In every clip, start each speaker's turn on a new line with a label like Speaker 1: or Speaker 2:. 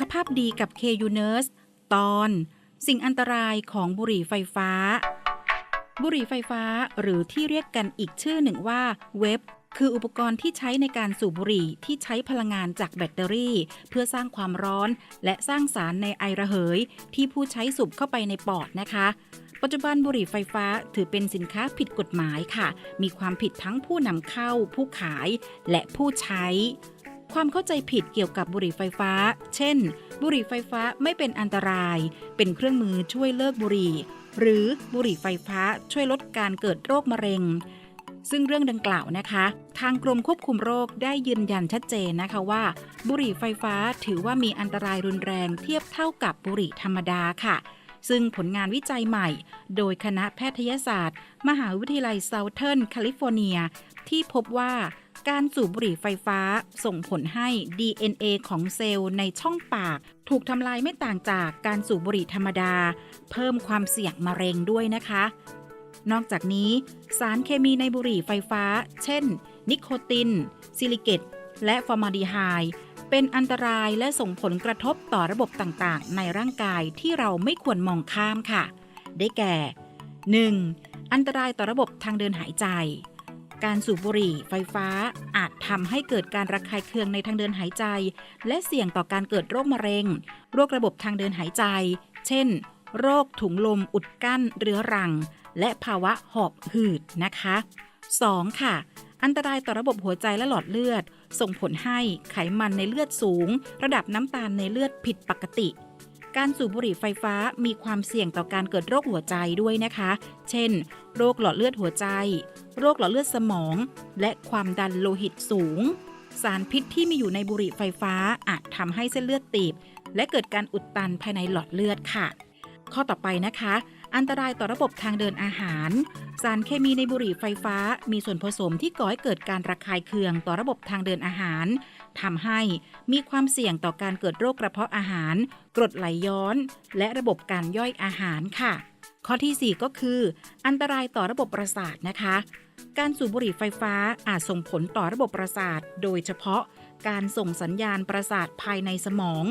Speaker 1: ขภาพดีกับ KU Nurse ตอน สิ่งอันตรายของบุหรี่ไฟฟ้า บุหรี่ไฟฟ้าหรือที่เรียกกันอีกชื่อหนึ่งว่าเว็บคืออุปกรณ์ที่ใช้ในการสูบบุหรี่ที่ใช้พลังงานจากแบตเตอรี่ เพื่อสร้างความร้อน และสร้างสารในไอระเหย ที่ผู้ใช้สูบเข้าไปในปอดนะคะ ปัจจุบันบุหรี่ไฟฟ้าถือเป็นสินค้าผิดกฎหมายค่ะ มีความผิดทั้งผู้นำเข้า ผู้ขาย และผู้ใช้ ความเข้าใจผิดเกี่ยวกับบุหรี่ไฟฟ้า เช่น บุหรี่ไฟฟ้าไม่เป็นอันตราย เป็นเครื่องมือช่วยเลิกบุหรี่ หรือบุหรี่ไฟฟ้าช่วยลดการเกิดโรคมะเร็ง ซึ่งเรื่องดังกล่าวนะคะ ทางกรมควบคุมโรคได้ยืนยันชัดเจนนะคะว่า บุหรี่ไฟฟ้าถือว่ามีอันตรายรุนแรงเทียบเท่ากับบุหรี่ธรรมดาค่ะซึ่งผลงานวิจัยใหม่ โดยคณะแพทยศาสตร์ มหาวิทยาลัยเซาเทิร์นแคลิฟอร์เนีย ที่พบว่า การสูบบุหรี่ไฟฟ้าส่งผลให้ DNA ของเซลล์ในช่องปาก ถูกทำลายไม่ต่างจากการสูบบุหรี่ธรรมดา เพิ่มความเสี่ยงมะเร็งด้วยนะคะ นอกจากนี้ สารเคมีในบุหรี่ไฟฟ้า เช่น นิโคติน ซิลิเกตและฟอร์มาลดีไฮด์เป็นอันตรายและส่งผลกระทบต่อระบบต่างๆ ในร่างกายที่เราไม่ควรมองข้ามค่ะ ได้แก่ 1. อันตรายต่อระบบทางเดินหายใจ การสูบบุหรี่ไฟฟ้าอาจทำให้เกิดการระคายเคืองในทางเดินหายใจ และเสี่ยงต่อการเกิดโรคมะเร็ง โรคระบบทางเดินหายใจ เช่น โรคถุงลมอุดกั้นเรื้อรัง และภาวะหอบหืดนะคะ 2. ค่ะ อันตรายต่อระบบหัวใจและหลอดเลือด ส่งผลให้ไขมันในเลือดสูง ระดับน้ำตาลในเลือดผิดปกติ การสูบบุหรี่ไฟฟ้ามีความเสี่ยงต่อการเกิดโรคหัวใจด้วยนะคะ เช่น โรคหลอดเลือดหัวใจ โรคหลอดเลือดสมอง และความดันโลหิตสูง สารพิษที่มีอยู่ในบุหรี่ไฟฟ้าอาจทำให้เส้นเลือดตีบ และเกิดการอุดตันภายในหลอดเลือดค่ะ ข้อต่อไปนะคะ อันตรายต่อระบบทางเดินอาหาร สารเคมีในบุหรี่ไฟฟ้า มีส่วนผสมที่ก่อให้เกิดการระคายเคืองต่อระบบทางเดินอาหารทำให้มีความเสี่ยงต่อการเกิดโรคกระเพาะอาหาร กรดไหลย้อน และระบบการย่อยอาหารค่ะ ข้อทีสี่ 4 ก็คือ อันตรายต่อระบบประสาทนะคะ การสูบบุหรี่ไฟฟ้าอาจส่งผลต่อระบบประสาท โดยเฉพาะการส่งสัญญาณประสาทภายในสมอง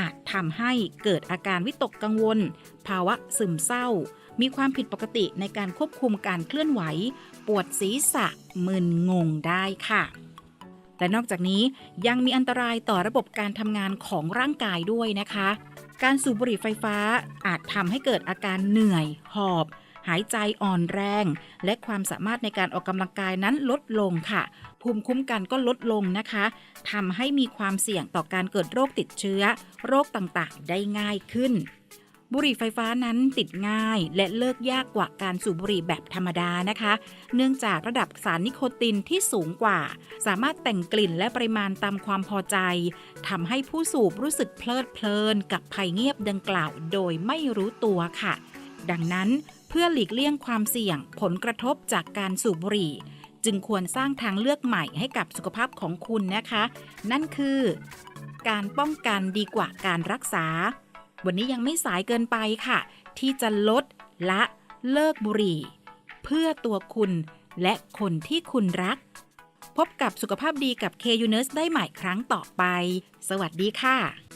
Speaker 1: อาจทำให้เกิดอาการวิตกกังวล ภาวะซึมเศร้า มีความผิดปกติในการควบคุมการเคลื่อนไหว ปวดศีรษะมึนงงได้ค่ะ และนอกจากนี้ยังมีอันตรายต่อระบบการทำงานของร่างกายด้วยนะคะ การสูบบุหรี่ไฟฟ้าอาจทำให้เกิดอาการเหนื่อย หอบ หายใจอ่อนแรง และความสามารถในการออกกำลังกายนั้นลดลงค่ะ ภูมิคุ้มกันก็ลดลงนะคะทำให้มีความเสี่ยงต่อการเกิดโรคติดเชื้อ โรคต่างๆ ได้ง่ายขึ้น บุหรี่ไฟฟ้านั้นติดง่าย และเลิกยากกว่าการสูบบุหรี่แบบธรรมดานะคะ เนื่องจากระดับสารนิโคตินที่สูงกว่า สามารถแต่งกลิ่นและปริมาณตามความพอใจทำให้ผู้สูบรู้สึกเพลิดเพลินกับภัยเงียบดังกล่าวโดยไม่รู้ตัวค่ะ ดังนั้นเพื่อหลีกเลี่ยงความเสี่ยงผลกระทบจากการสูบบุหรี่ จึงควรสร้างทางเลือกใหม่ให้กับสุขภาพของคุณนะคะ นั่นคือ การป้องกันดีกว่าการรักษา วันนี้ยังไม่สายเกินไปค่ะ ที่จะลดละเลิกบุหรี่ เพื่อตัวคุณและคนที่คุณรัก พบกับสุขภาพดีกับ KU Nurse ได้ใหม่ครั้งต่อไป สวัสดีค่ะ